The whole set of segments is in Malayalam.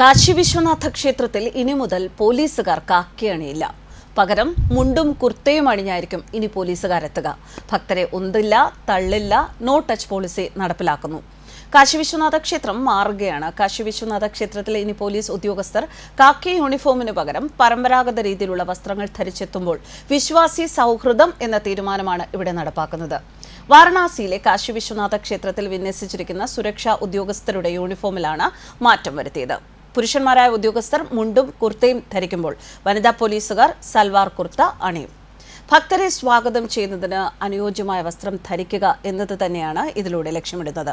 കാശി വിശ്വനാഥ ക്ഷേത്രത്തിൽ ഇനി മുതൽ പോലീസുകാർ കാക്കിയണിയില്ല പകരം മുണ്ടും കുർത്തയും അണിഞ്ഞായിരിക്കും ഇനി പോലീസുകാരെത്തുക. ഭക്തരെ ഒന്നില്ല തള്ളില്ല നോ ടച്ച് പോളിസി നടപ്പിലാക്കുന്നു. കാശി വിശ്വനാഥ ക്ഷേത്രം മാറുകയാണ്. കാശി വിശ്വനാഥ ക്ഷേത്രത്തിൽ ഇനി പോലീസ് ഉദ്യോഗസ്ഥർ കാക്കി യൂണിഫോമിന് പകരം പരമ്പരാഗത രീതിയിലുള്ള വസ്ത്രങ്ങൾ ധരിച്ചെത്തുമ്പോൾ വിശ്വാസി സൗഹൃദം എന്ന തീരുമാനമാണ് ഇവിടെ നടപ്പാക്കുന്നത്. വാരണാസിയിലെ കാശി വിശ്വനാഥ ക്ഷേത്രത്തിൽ വിന്യസിച്ചിരിക്കുന്ന സുരക്ഷാ ഉദ്യോഗസ്ഥരുടെ യൂണിഫോമിലാണ് മാറ്റം വരുത്തിയത്. പുരുഷന്മാരായ ഉദ്യോഗസ്ഥർ മുണ്ടും കുർത്തയും ധരിക്കുമ്പോൾ വനിതാ പോലീസുകാർ സൽവാർ കുർത്ത അണിയും. ഭക്തരെ സ്വാഗതം ചെയ്യുന്നതിന് അനുയോജ്യമായ വസ്ത്രം ധരിക്കുക എന്നത് തന്നെയാണ് ഇതിലൂടെ ലക്ഷ്യമിടുന്നത്.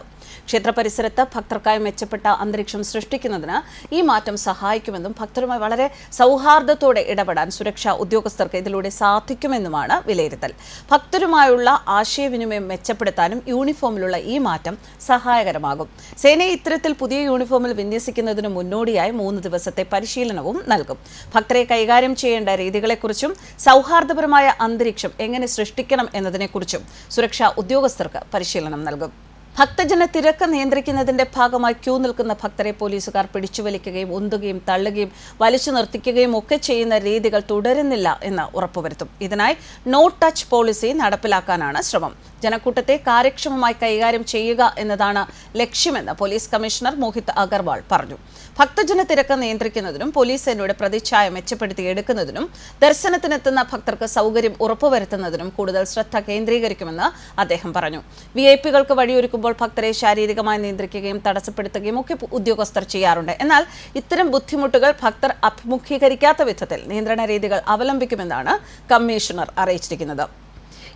ക്ഷേത്ര പരിസരത്ത് ഭക്തർക്കായി മെച്ചപ്പെട്ട അന്തരീക്ഷം സൃഷ്ടിക്കുന്നതിന് ഈ മാറ്റം സഹായിക്കുമെന്നും ഭക്തരുമായി വളരെ സൗഹാർദ്ദത്തോടെ ഇടപെടാൻ സുരക്ഷാ ഉദ്യോഗസ്ഥർക്ക് ഇതിലൂടെ സാധിക്കുമെന്നുമാണ് വിലയിരുത്തൽ. ഭക്തരുമായുള്ള ആശയവിനിമയം മെച്ചപ്പെടുത്താനും യൂണിഫോമിലുള്ള ഈ മാറ്റം സഹായകരമാകും. സേനയെ ഇത്തരത്തിൽ പുതിയ യൂണിഫോമിൽ വിന്യസിക്കുന്നതിന് മുന്നോടിയായി മൂന്ന് ദിവസത്തെ പരിശീലനവും നൽകും. ഭക്തരെ കൈകാര്യം ചെയ്യേണ്ട രീതികളെക്കുറിച്ചും സൗഹാർദ്ദപരമായ അന്തരീക്ഷം എങ്ങനെ സൃഷ്ടിക്കണം എന്നതിനെക്കുറിച്ചും സുരക്ഷാ ഉദ്യോഗസ്ഥർക്ക് പരിശീലനം നൽകും. ഭക്തജന തിരക്ക് നിയന്ത്രിക്കുന്നതിന്റെ ഭാഗമായി ക്യൂ നിൽക്കുന്ന ഭക്തരെ പോലീസുകാർ പിടിച്ചുവലിക്കുകയും ഉന്തുകയും തള്ളുകയും വലിച്ചു നിർത്തിക്കുകയും ഒക്കെ ചെയ്യുന്ന രീതികൾ തുടരുന്നില്ല എന്ന് ഉറപ്പുവരുത്തും. ഇതിനായി നോ ടച്ച് പോളിസി നടപ്പിലാക്കാനാണ് ശ്രമം. ജനക്കൂട്ടത്തെ കാര്യക്ഷമമായി കൈകാര്യം ചെയ്യുക എന്നതാണ് ലക്ഷ്യമെന്ന് പോലീസ് കമ്മീഷണർ മോഹിത് അഗർവാൾ പറഞ്ഞു. ഭക്തജന തിരക്ക് നിയന്ത്രിക്കുന്നതിനും പോലീസ് സേനയുടെ പ്രതിച്ഛായ മെച്ചപ്പെടുത്തിയെടുക്കുന്നതിനും ദർശനത്തിനെത്തുന്ന ഭക്തർക്ക് സൗകര്യം ഉറപ്പുവരുത്തുന്നതിനും കൂടുതൽ ശ്രദ്ധ കേന്ദ്രീകരിക്കുമെന്ന് അദ്ദേഹം പറഞ്ഞു. വി ഐ പികൾക്ക് വഴിയൊരുക്കുമ്പോൾ ഭക്തരെ ശാരീരികമായി നിയന്ത്രിക്കുകയും തടസ്സപ്പെടുത്തുകയും ഒക്കെ ഉദ്യോഗസ്ഥർ ചെയ്യാറുണ്ട്. എന്നാൽ ഇത്തരം ബുദ്ധിമുട്ടുകൾ ഭക്തർ അഭിമുഖീകരിക്കാത്ത വിധത്തിൽ നിയന്ത്രണ രീതികൾ അവലംബിക്കുമെന്നാണ് കമ്മീഷണർ അറിയിച്ചിരിക്കുന്നത്.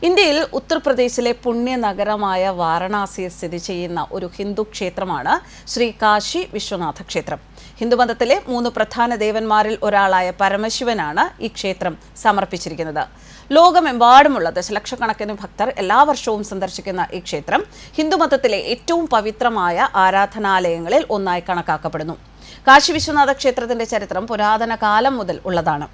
ഇന്ത്യയിൽ ഉത്തർപ്രദേശിലെ പുണ്യ നഗരമായ വാരണാസിയിൽ സ്ഥിതി ചെയ്യുന്ന ഒരു ഹിന്ദു ക്ഷേത്രമാണ് ശ്രീ കാശി വിശ്വനാഥ ക്ഷേത്രം. ഹിന്ദുമതത്തിലെ മൂന്ന് പ്രധാന ദേവന്മാരിൽ ഒരാളായ പരമശിവനാണ് ഈ ക്ഷേത്രം സമർപ്പിച്ചിരിക്കുന്നത്. ലോകമെമ്പാടുമുള്ള ദശലക്ഷക്കണക്കിന് ഭക്തർ എല്ലാ വർഷവും സന്ദർശിക്കുന്ന ഈ ക്ഷേത്രം ഹിന്ദുമതത്തിലെ ഏറ്റവും പവിത്രമായ ആരാധനാലയങ്ങളിൽ ഒന്നായി കണക്കാക്കപ്പെടുന്നു. കാശി വിശ്വനാഥ ക്ഷേത്രത്തിന്റെ ചരിത്രം പുരാതന കാലം മുതൽ ഉള്ളതാണ്.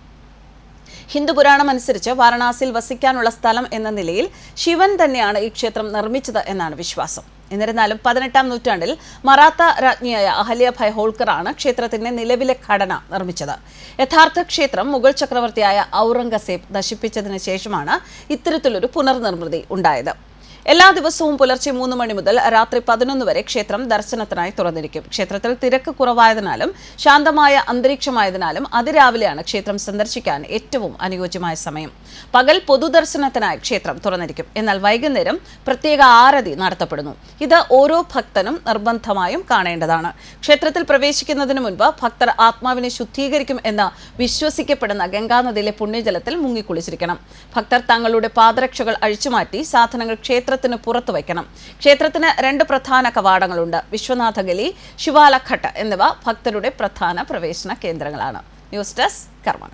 ഹിന്ദു പുരാണം അനുസരിച്ച് വാരണാസിയിൽ വസിക്കാനുള്ള സ്ഥലം എന്ന നിലയിൽ ശിവൻ തന്നെയാണ് ഈ ക്ഷേത്രം നിർമ്മിച്ചത് എന്നാണ് വിശ്വാസം. എന്നിരുന്നാലും പതിനെട്ടാം നൂറ്റാണ്ടിൽ മറാത്ത രാജ്ഞിയായ അഹല്യഭായ് ഹോൾക്കറാണ് ക്ഷേത്രത്തിന്റെ നിലവിലെ ഘടന നിർമ്മിച്ചത്. യഥാർത്ഥ ക്ഷേത്രം മുഗൾ ചക്രവർത്തിയായ ഔറംഗസേബ് നശിപ്പിച്ചതിന് ശേഷമാണ് ഇത്തരത്തിലൊരു പുനർനിർമ്മിതി ഉണ്ടായത്. എല്ലാ ദിവസവും പുലർച്ചെ മൂന്ന് മണി മുതൽ രാത്രി പതിനൊന്ന് വരെ ക്ഷേത്രം ദർശനത്തിനായി തുറന്നിരിക്കും. ക്ഷേത്രത്തിൽ തിരക്ക് കുറവായതിനാലും ശാന്തമായ അന്തരീക്ഷമായതിനാലും അതിരാവിലെയാണ് ക്ഷേത്രം സന്ദർശിക്കാൻ ഏറ്റവും അനുയോജ്യമായ സമയം. പകൽ പൊതുദർശനത്തിനായി ക്ഷേത്രം തുറന്നിരിക്കും. എന്നാൽ വൈകുന്നേരം പ്രത്യേക ആരതി നടത്തപ്പെടുന്നു. ഇത് ഓരോ ഭക്തനും നിർബന്ധമായും കാണേണ്ടതാണ്. ക്ഷേത്രത്തിൽ പ്രവേശിക്കുന്നതിന് മുൻപ് ഭക്തർ ആത്മാവിനെ ശുദ്ധീകരിക്കും എന്ന് വിശ്വസിക്കപ്പെടുന്ന ഗംഗാനദിയിലെ പുണ്യജലത്തിൽ മുങ്ങിക്കുളിച്ചിരിക്കണം. ഭക്തർ തങ്ങളുടെ പാദരക്ഷകൾ അഴിച്ചുമാറ്റി സാധനങ്ങൾ ക്ഷേത്രത്തിന് പുറത്തു വയ്ക്കണം. ക്ഷേത്രത്തിന് രണ്ട് പ്രധാന കവാടങ്ങളുണ്ട്. വിശ്വനാഥഗലി ശിവാലഘട്ട് എന്നിവ ഭക്തരുടെ പ്രധാന പ്രവേശന കേന്ദ്രങ്ങളാണ്. ന്യൂസ് ഡെസ്ക് കർമ്മ